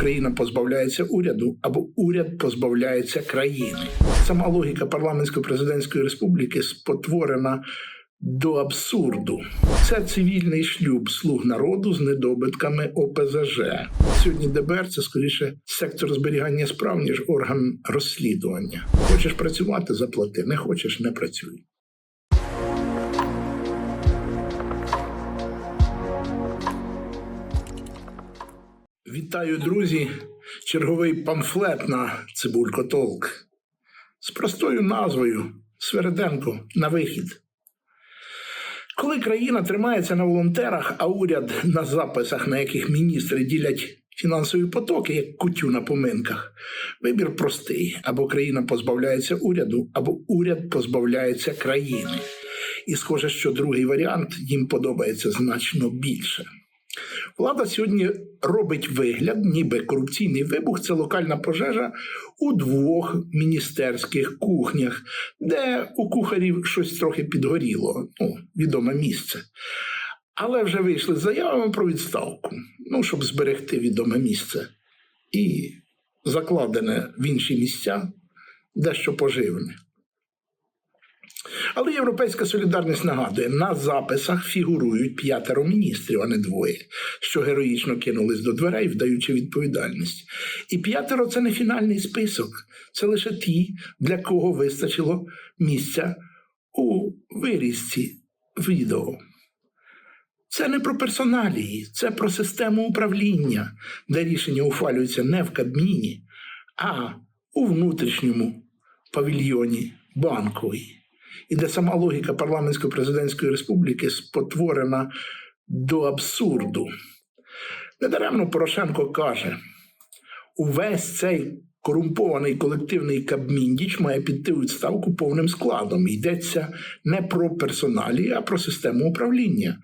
країна позбавляється уряду, або уряд позбавляється країни. Сама логіка парламентсько-президентської республіки спотворена до абсурду. Це цивільний шлюб слуг народу з недобитками ОПЗЖ. Сьогодні ДБР це скоріше сектор зберігання справ, ніж орган розслідування. Хочеш працювати, заплати, не хочеш, не працюй. Вітаю, друзі! Черговий памфлет на Цибулькотолк з простою назвою Свереденко на вихід. Коли країна тримається на волонтерах, а уряд на записах, на яких міністри ділять фінансові потоки, як кутю на поминках, вибір простий: або країна позбавляється уряду, або уряд позбавляється країни. І схоже, що другий варіант їм подобається значно більше. Влада сьогодні робить вигляд, ніби корупційний вибух це локальна пожежа у двох міністерських кухнях, де у кухарів щось трохи підгоріло, ну, відоме місце. Але вже вийшли з заявами про відставку, ну, щоб зберегти відоме місце. І закладене в інші місця дещо поживне. Але Європейська солідарність нагадує, на записах фігурують п'ятеро міністрів, а не двоє, що героїчно кинулись до дверей, вдаючи відповідальність. І п'ятеро це не фінальний список, це лише ті, для кого вистачило місця у вирізці відео. Це не про персоналії, це про систему управління, де рішення ухвалюються не в Кабміні, а у внутрішньому павільйоні банковій і де сама логіка парламентсько-президентської республіки спотворена до абсурду. Недаремно Порошенко каже: увесь цей корумпований колективний Кабміндіч має піти у відставку повним складом. Йдеться не про персоналі, а про систему управління.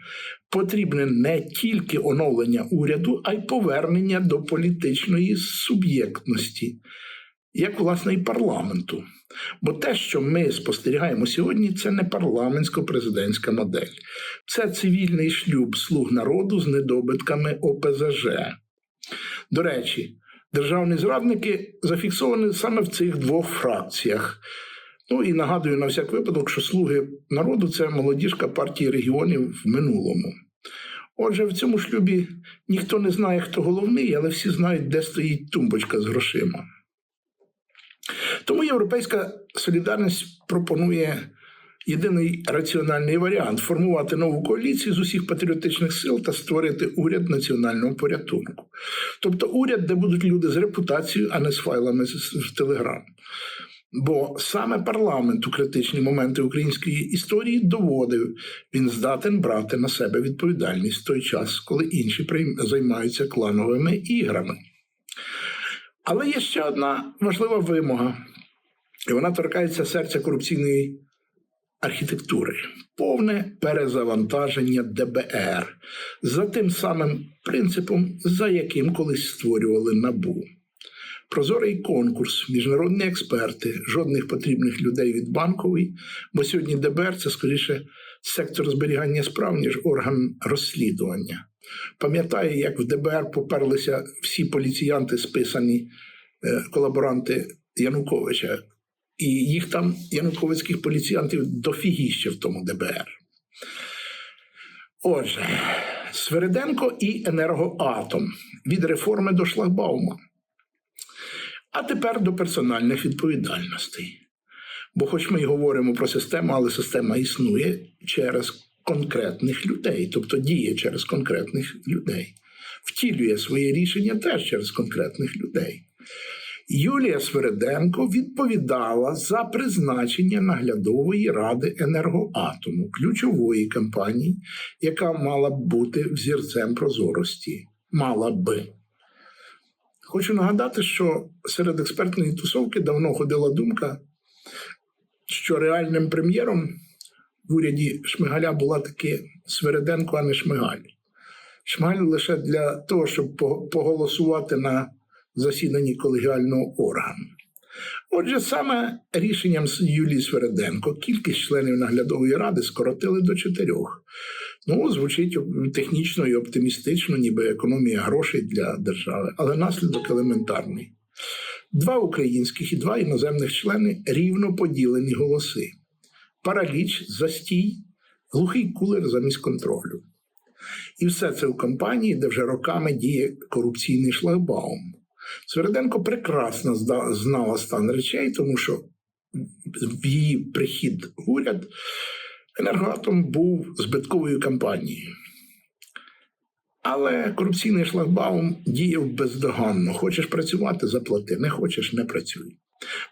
Потрібне не тільки оновлення уряду, а й повернення до політичної суб'єктності, як власне і парламенту. Бо те, що ми спостерігаємо сьогодні, це не парламентсько-президентська модель, це цивільний шлюб слуг народу з недобитками ОПЗЖ. До речі, державні зрадники зафіксовані саме в цих двох фракціях. Ну і нагадую на всяк випадок, що слуги народу це молодіжка партії регіонів в минулому. Отже, в цьому шлюбі ніхто не знає, хто головний, але всі знають, де стоїть тумбочка з грошима. Тому Європейська солідарність пропонує єдиний раціональний варіант формувати нову коаліцію з усіх патріотичних сил та створити уряд національного порятунку. Тобто уряд, де будуть люди з репутацією, а не з файлами в Телеграм. Бо саме парламент у критичні моменти української історії доводив, він здатен брати на себе відповідальність в той час, коли інші займаються клановими іграми. Але є ще одна важлива вимога, і вона торкається серця корупційної архітектури, повне перезавантаження ДБР за тим самим принципом, за яким колись створювали набу. Прозорий конкурс, міжнародні експерти, жодних потрібних людей від банкової, бо сьогодні ДБР це скоріше сектор зберігання справ, ніж орган розслідування. Пам'ятаю, як в ДБР поперлися всі поліціянти, списані е, колаборанти Януковича, і їх там януковицьких поліціянтів дофігіще в тому ДБР. Отже, Свериденко і енергоатом від реформи до шлагбаума. А тепер до персональних відповідальностей. Бо, хоч ми й говоримо про систему, але система існує через конкретних людей, тобто діє через конкретних людей, втілює своє рішення теж через конкретних людей. Юлія Свереденко відповідала за призначення наглядової ради енергоатому, ключової компанії, яка мала б бути взірцем прозорості. Мала би. Хочу нагадати, що серед експертної тусовки давно ходила думка, що реальним прем'єром в уряді Шмигаля була таки Свереденко, а не Шмигаль. Шмигаль лише для того, щоб поголосувати на засіданні колегіального органу. Отже, саме рішенням Юлії Свереденко кількість членів наглядової ради скоротили до чотирьох. Ну, звучить технічно і оптимістично, ніби економія грошей для держави, але наслідок елементарний. Два українських і два іноземних члени рівно поділені голоси. Параліч, застій, глухий кулер замість контролю. І все це в компанії, де вже роками діє корупційний шлагбаум. Свериденко прекрасно знала стан речей, тому що в її прихід в уряд енергоатом був збитковою компанією. Але корупційний шлагбаум діяв бездоганно. Хочеш працювати, заплати, не хочеш, не працюй.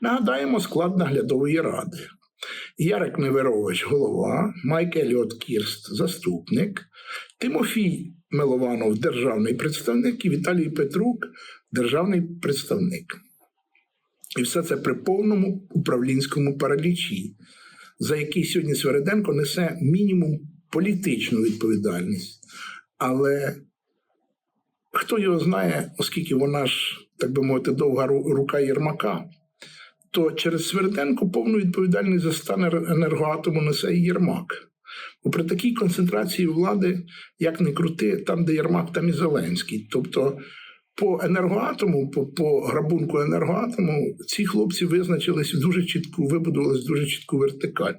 Нагадаємо склад наглядової ради. Ярик Неверович голова, Майк Еліот Кірст заступник, Тимофій Милованов державний представник і Віталій Петрук державний представник. І все це при повному управлінському паралічі, за який сьогодні Свериденко несе мінімум політичну відповідальність. Але хто його знає, оскільки вона ж, так би мовити, довга рука Єрмака, то через Сверденко повну відповідальність за стан енергоатому несе і Єрмак. Бо при такій концентрації влади, як не крути, там, де Єрмак, там і Зеленський. Тобто по енергоатому, по, по грабунку енергоатому, ці хлопці визначились дуже чітку, вибудувались дуже чітку вертикаль.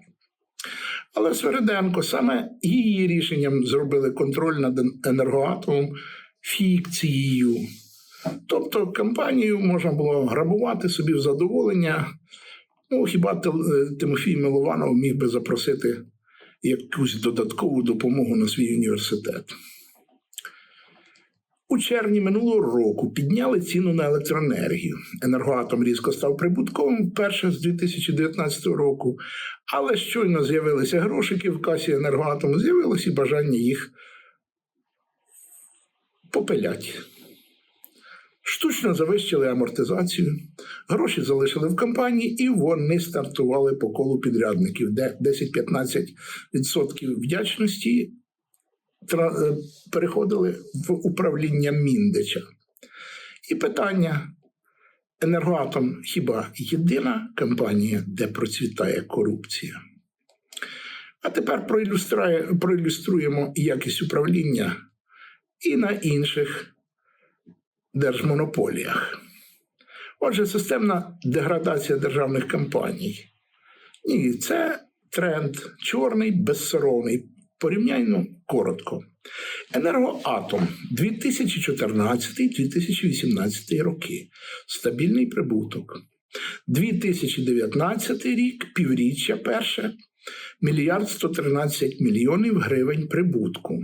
Але Свериденко саме її рішенням зробили контроль над енергоатомом фікцією. Тобто компанію можна було грабувати собі в задоволення. Ну, хіба е, Тимофій Милованов міг би запросити якусь додаткову допомогу на свій університет. У червні минулого року підняли ціну на електроенергію. Енергоатом різко став прибутковим вперше з 2019 року, але щойно з'явилися грошики в касі енергоатому, з'явилося і бажання їх попиляти. Штучно завищили амортизацію, гроші залишили в компанії, і вони стартували по колу підрядників, де 10-15% вдячності переходили в управління Міндича. І питання: енергоатом хіба єдина компанія, де процвітає корупція? А тепер проілюструємо якість управління і на інших держмонополіях. Отже, системна деградація державних компаній. Ні, це тренд чорний, безсоромний. Порівняйно коротко. Енергоатом 2014-2018 роки. Стабільний прибуток. 2019 рік, півріччя перше, мільярд 113 мільйонів гривень прибутку.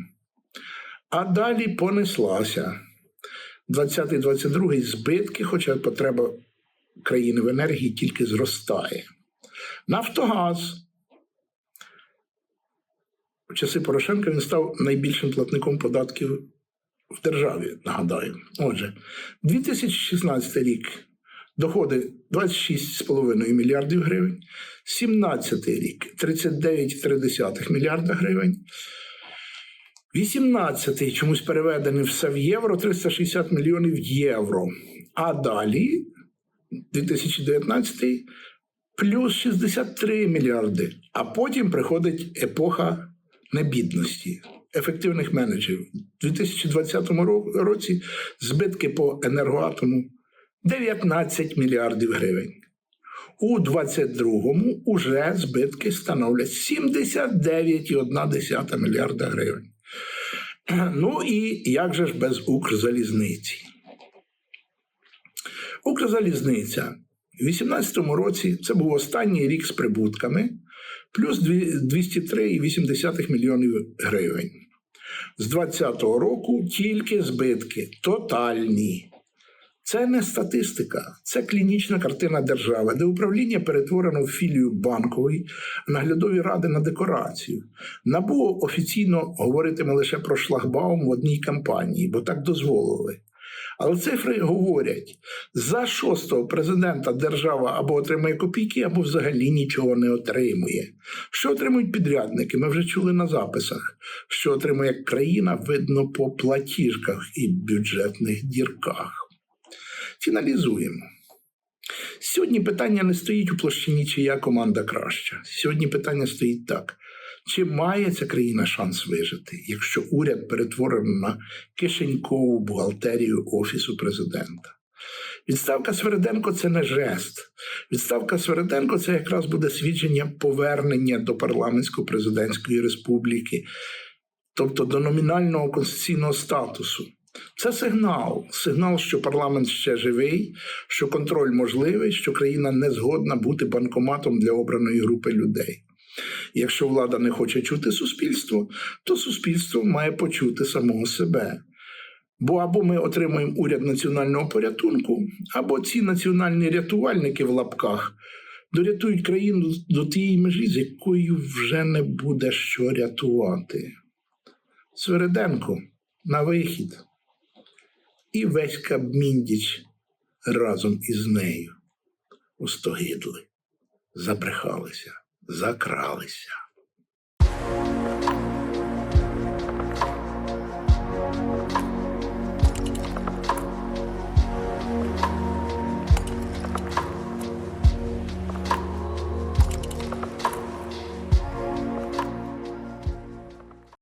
А далі понеслася. 20-22 збитки, хоча потреба країни в енергії тільки зростає. Нафтогаз. В часи Порошенка він став найбільшим платником податків в державі, нагадаю. Отже, 2016 рік доходи 26,5 мільярдів гривень, 17 рік 39,3 мільярда гривень. 18-й чомусь переведений все в євро, 360 мільйонів євро. А далі, 2019 плюс 63 мільярди. А потім приходить епоха небідності, ефективних менеджерів. У 2020 році збитки по енергоатому 19 мільярдів гривень. У 22-му уже збитки становлять 79,1 мільярда гривень. Ну і як же ж без Укрзалізниці? Укрзалізниця у 2018 році це був останній рік з прибутками, плюс 203,8 мільйонів гривень. З 2020 року тільки збитки тотальні. Це не статистика, це клінічна картина держави, де управління перетворено в філію банкової, наглядові ради на декорацію. НАБУ офіційно говоритиме лише про шлагбаум в одній кампанії, бо так дозволили. Але цифри говорять: за шостого президента держава або отримує копійки, або взагалі нічого не отримує. Що отримують підрядники? Ми вже чули на записах. Що отримує країна, видно по платіжках і бюджетних дірках. Фіналізуємо. Сьогодні питання не стоїть у площині, чия команда краща. Сьогодні питання стоїть так: Чи має ця країна шанс вижити, якщо уряд перетворено на кишенькову бухгалтерію Офісу президента? Відставка Свериденко це не жест. Відставка Свериденко це якраз буде свідчення повернення до парламентсько-президентської республіки, тобто до номінального конституційного статусу. Це сигнал. Сигнал, що парламент ще живий, що контроль можливий, що країна не згодна бути банкоматом для обраної групи людей. Якщо влада не хоче чути суспільство, то суспільство має почути самого себе. Бо або ми отримуємо уряд національного порятунку, або ці національні рятувальники в лапках дорятують країну до тієї межі, з якою вже не буде що рятувати. Свериденко на вихід. І весь Кабміндіч разом із нею устогидли, забрехалися, закралися.